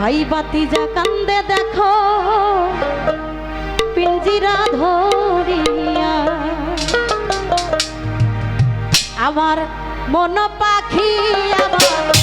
ভাই বাতি যা কান্দে দেখো পিঞ্জিরা ধরিয়া। আমার মন পাখি আবার